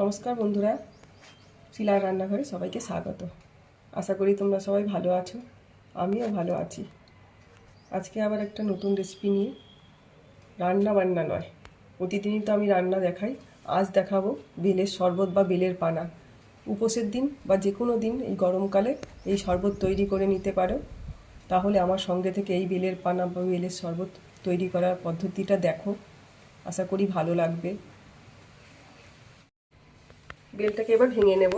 নমস্কার বন্ধুরা, শিলার রান্নাঘরে সবাইকে স্বাগত। আশা করি তোমরা সবাই ভালো আছো, আমিও ভালো আছি। আজকে আবার একটা নতুন রেসিপি নিয়ে। রান্না বান্না নয়, প্রতিদিনই তো আমি রান্না দেখাই। আজ দেখাবো বেলের শরবত বা বেলের পানা। উপোসের দিন বা যে কোনো দিন এই গরমকালে এই শরবত তৈরি করে নিতে পারো। তাহলে আমার সঙ্গে থেকে এই বেলের পানা বা বেলের শরবত তৈরি করার পদ্ধতিটা দেখো। আশা করি ভালো লাগবে। বেলটাকে এবার ভেঙে নেব।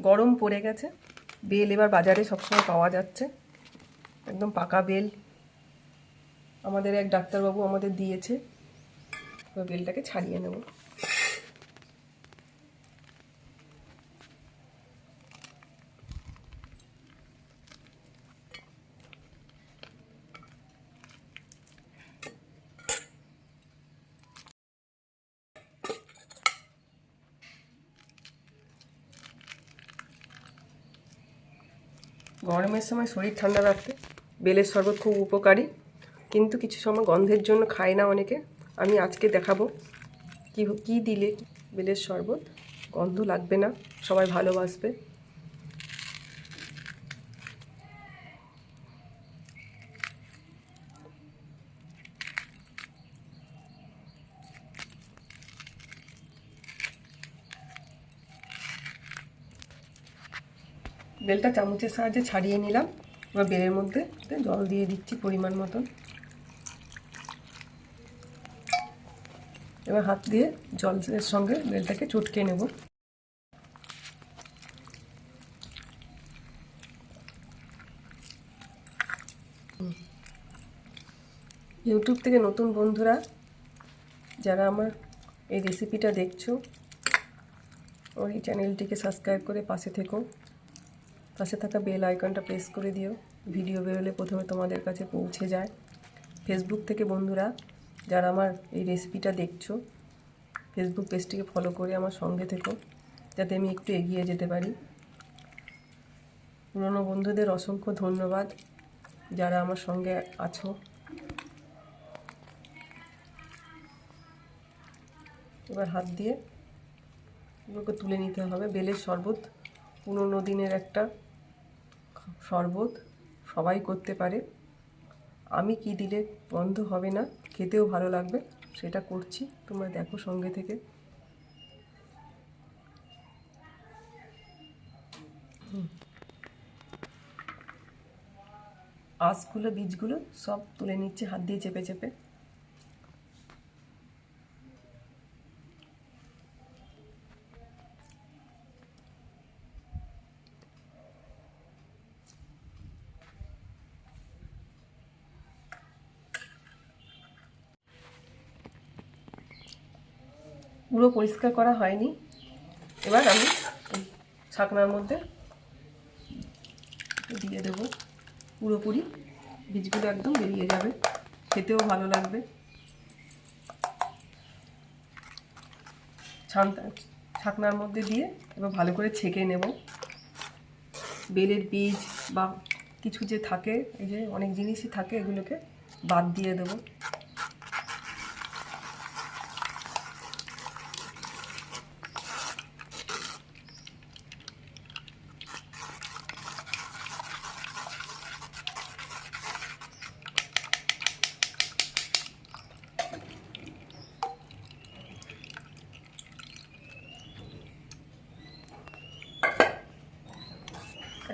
গরম পড়ে গেছে। বেল এবার বাজারে সবসময় পাওয়া যাচ্ছে। একদম পাকা বেল। আমাদের এক ডাক্তারবাবু আমাদের দিয়েছে। বেলটাকে ছাড়িয়ে নেব। গরমের সময় শরীর ঠান্ডা রাখতে বেলের শরবত খুব উপকারী। কিন্তু কিছু সময় গন্ধের জন্য খায় না অনেকে। আমি আজকে দেখাবো কি কি দিলে বেলের শরবত গন্ধ লাগবে না, সবাই ভালোবাসবে। বেলটা চামচের সাহায্যে ছাড়িয়ে নিলাম। এবার বেলের মধ্যে জল দিয়ে দিচ্ছি পরিমাণ মতন। এবার হাত দিয়ে জলের সঙ্গে বেলটাকে চটকে নেব। ইউটিউব থেকে নতুন বন্ধুরা, যারা আমার এই রেসিপিটা দেখছ ওর এই চ্যানেলটিকে সাবস্ক্রাইব করে পাশে থেকো। পাশে থাকা বেল আইকনটা প্রেস করে দিও। ভিডিও বেরোলে প্রথমে তোমাদের কাছে পৌঁছে যায়। ফেসবুক থেকে বন্ধুরা, যারা আমার এই রেসিপিটা দেখছ ফেসবুক পেজটিকে ফলো করে আমার সঙ্গে থেকো, যাতে আমি একটু এগিয়ে যেতে পারি। পুরনো বন্ধুদের অসংখ্য ধন্যবাদ, যারা আমার সঙ্গে আছো। এবার হাত দিয়ে এগুলোকে তুলে নিতে হবে। বেলের শরবত পুরনো দিনের একটা শরবত সবাই করতে পারে। আমি কি দিলে বন্ধ হবে না? খেতেও ভালো লাগবে, সেটা করছি। তোমরা দেখো সঙ্গে থেকে। আঁশগুলো, বীজগুলো সব তুলে নিচ্ছে, হাত দিয়ে চেপে চেপে। পুরো পরিষ্কার করা হয়নি। এবার আমি ছাকনার মধ্যে দিয়ে দেবো। পুরোপুরি বীজগুলো একদম বেরিয়ে যাবে। খেতেও ভালো লাগবে। ছানটা ছাকনার মধ্যে দিয়ে এবার ভালো করে ছেঁকে নেব। বেলের বীজ বা কিছু যে থাকে, এই যে অনেক জিনিসই থাকে, এগুলোকে বাদ দিয়ে দেবো।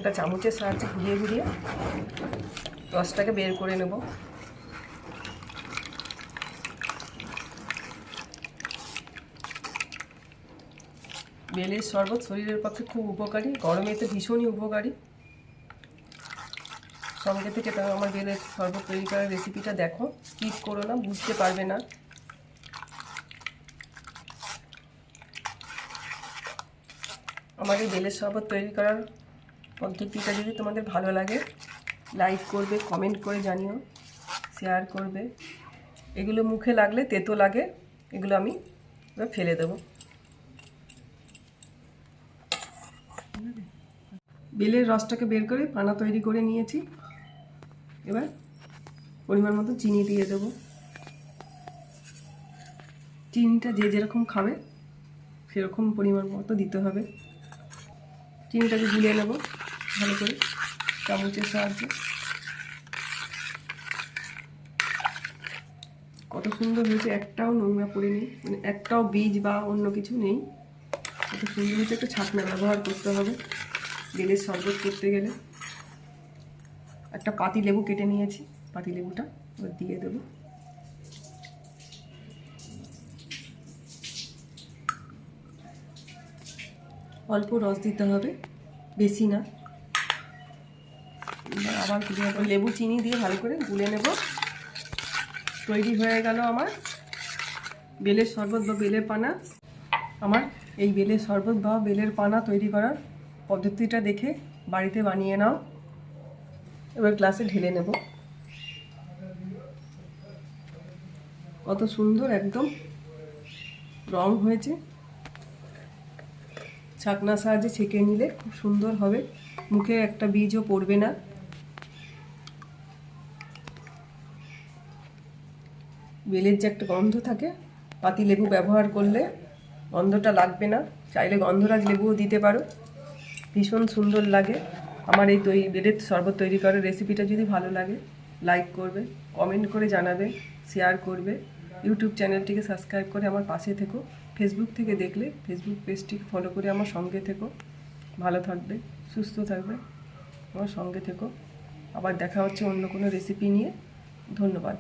একটা চামচের সাহায্যে ঘুরিয়ে ঘুরিয়ে রসটাকে বের করে নেব। বেলের শরবত শরীরের পক্ষে খুব উপকারী, গরমে তো ভীষণই উপকারী। সঙ্গে থেকে তাও আমার বেলের শরবত তৈরি করার রেসিপিটা দেখো স্কিপ করো না, বুঝতে পারবে না। আমার এই বেলের শরবত তৈরি করার পদ্ধতিটা যদি তোমাদের ভালো লাগে লাইক করবে কমেন্ট করে জানিও শেয়ার করবে। এগুলো মুখে লাগলে, তেতো লাগে, এগুলো আমি এবার ফেলে দেবো। বেলের রসটাকে বের করে পানা তৈরি করে নিয়েছি। এবার পরিমাণ মতো চিনি দিয়ে দেবো। চিনিটা যে যেরকম খাবে, সেরকম পরিমাণ মতো দিতে হবে। চিনিটাকে গুলিয়ে নেব। ভালো করে চামচের সাহায্যে। কত সুন্দর হয়েছে, একটাও নোংরা পড়ে নেই মানে একটাও বীজ বা অন্য কিছু নেই। কত সুন্দর হয়েছে, একটা ছাকনা ব্যবহার করতে হবে, বেলের শরবত করতে গেলে। একটা পাতি লেবু কেটে নিয়েছি, পাতি লেবুটা দিয়ে দেবো। অল্প রস দিতে হবে, বেশি না। আবার লেবু চিনি দিয়ে ভালো করে গুলে নেব। তৈরি হয়ে গেল আমার বেলের শরবত বা বেলের পানা। আমার এই বেলের শরবত বা বেলের পানা তৈরি করার পদ্ধতিটা দেখে বাড়িতে বানিয়ে নাও। এবার গ্লাসে ঢেলে নেব। কত সুন্দর একদম রং হয়েছে। ছাকনা সাহায্যে ছেঁকে নিলে খুব সুন্দর হবে। মুখে একটা বীজও পড়বে না। বেলের যে একটা গন্ধ থাকে, পাতি লেবু ব্যবহার করলে গন্ধটা লাগবে না। চাইলে গন্ধরাজ লেবুও দিতে পারো। ভীষণ সুন্দর লাগে। আমার এই তৈরি, বেলের শরবত তৈরি করার রেসিপিটা যদি ভালো লাগে লাইক করবে কমেন্ট করে জানাবে শেয়ার করবে। ইউটিউব চ্যানেলটিকে সাবস্ক্রাইব করে আমার পাশে থেকো। ফেসবুক থেকে দেখলে ফেসবুক পেজটিকে ফলো করে আমার সঙ্গে থেকো। ভালো থাকবে, সুস্থ থাকবে, আমার সঙ্গে থেকো। আবার দেখা হচ্ছে অন্য কোনো রেসিপি নিয়ে। ধন্যবাদ।